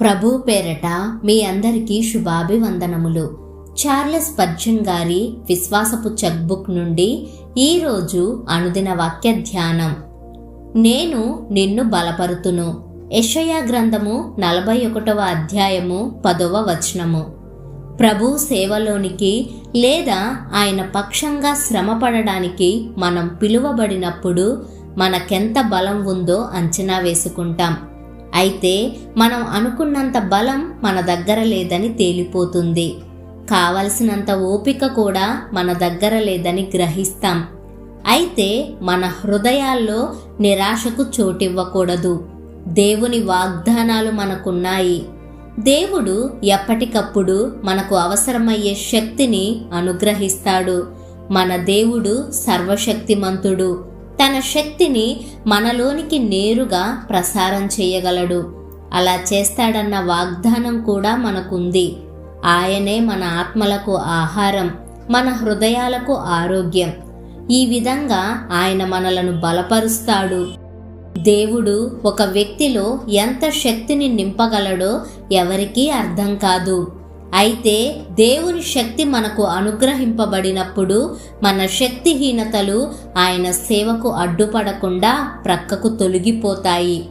ప్రభు పేరట మీ అందరికీ శుభాభివందనములు. చార్లెస్ పర్జన్ గారి విశ్వాసపు చెక్బుక్ నుండి ఈరోజు అనుదిన వాక్య ధ్యానం. నేను నిన్ను బలపరుతును. యషయా గ్రంథము నలభై ఒకటవ అధ్యాయము పదవ వచనము. ప్రభు సేవలోనికి లేదా ఆయన పక్షంగా శ్రమపడడానికి మనం పిలువబడినప్పుడు మనకెంత బలం ఉందో అంచనా వేసుకుంటాం. అయితే మనం అనుకున్నంత బలం మన దగ్గర లేదని తేలిపోతుంది. కావలసినంత ఓపిక కూడా మన దగ్గర లేదని గ్రహిస్తాం. అయితే మన హృదయాల్లో నిరాశకు చోటివ్వకూడదు. దేవుని వాగ్దానాలు మనకున్నాయి. దేవుడు ఎప్పటికప్పుడు మనకు అవసరమయ్యే శక్తిని అనుగ్రహిస్తాడు. మన దేవుడు సర్వశక్తిమంతుడు. తన శక్తిని మనలోనికి నేరుగా ప్రసారం చేయగలడు. అలా చేస్తాడన్న వాగ్దానం కూడా మనకుంది. ఆయనే మన ఆత్మలకు ఆహారం మన హృదయాలకు ఆరోగ్యం. ఈ విధంగా ఆయన మనలను బలపరుస్తాడు. దేవుడు ఒక వ్యక్తిలో ఎంత శక్తిని నింపగలడో ఎవరికీ అర్థం కాదు. అయితే దేవుని శక్తి మనకు అనుగ్రహింపబడినప్పుడు మన శక్తిహీనతలు ఆయన సేవకు అడ్డుపడకుండా ప్రక్కకు తొలగిపోతాయి.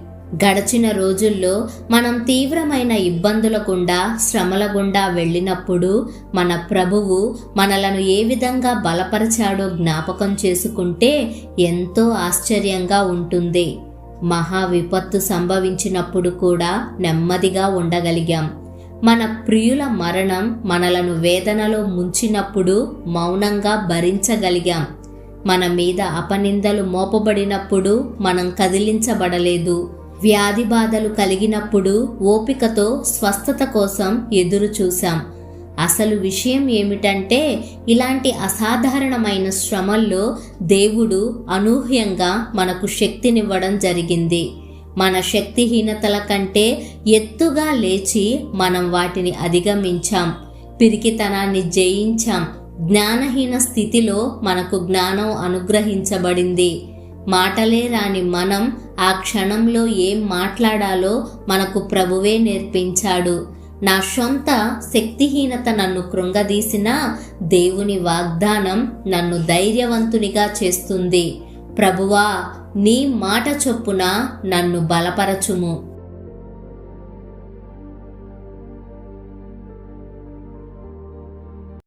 గడచిన రోజుల్లో మనం తీవ్రమైన ఇబ్బందుల గుండా శ్రమల గుండా వెళ్ళినప్పుడు మన ప్రభువు మనలను ఏ విధంగా బలపరిచాడో జ్ఞాపకం చేసుకుంటే ఎంతో ఆశ్చర్యంగా ఉంటుంది. మహా విపత్తు సంభవించినప్పుడు కూడా నెమ్మదిగా ఉండగలిగాం. మన ప్రియుల మరణం మనలను వేదనలో ముంచినప్పుడు మౌనంగా భరించగలిగాం. మన మీద అపనిందలు మోపబడినప్పుడు మనం కదిలించబడలేదు. వ్యాధి బాధలు కలిగినప్పుడు ఓపికతో స్వస్థత కోసం ఎదురు చూశాం అసలు విషయం ఏమిటంటే ఇలాంటి అసాధారణమైన శ్రమల్లో దేవుడు అనూహ్యంగా మనకు శక్తినివ్వడం జరిగింది. మన శక్తిహీనతల కంటే ఎత్తుగా లేచి మనం వాటిని అధిగమించాం. పిరికితనాన్ని జయించాం. జ్ఞానహీన స్థితిలో మనకు జ్ఞానం అనుగ్రహించబడింది. మాటలే రాని మనం ఆ క్షణంలో ఏం మాట్లాడాలో మనకు ప్రభువే నేర్పించాడు. నా సొంత శక్తిహీనత నన్ను కృంగదీసినా దేవుని వాగ్దానం నన్ను ధైర్యవంతునిగా చేస్తుంది. ప్రభువా నీ మాట చొప్పున నన్ను బలపరచుము.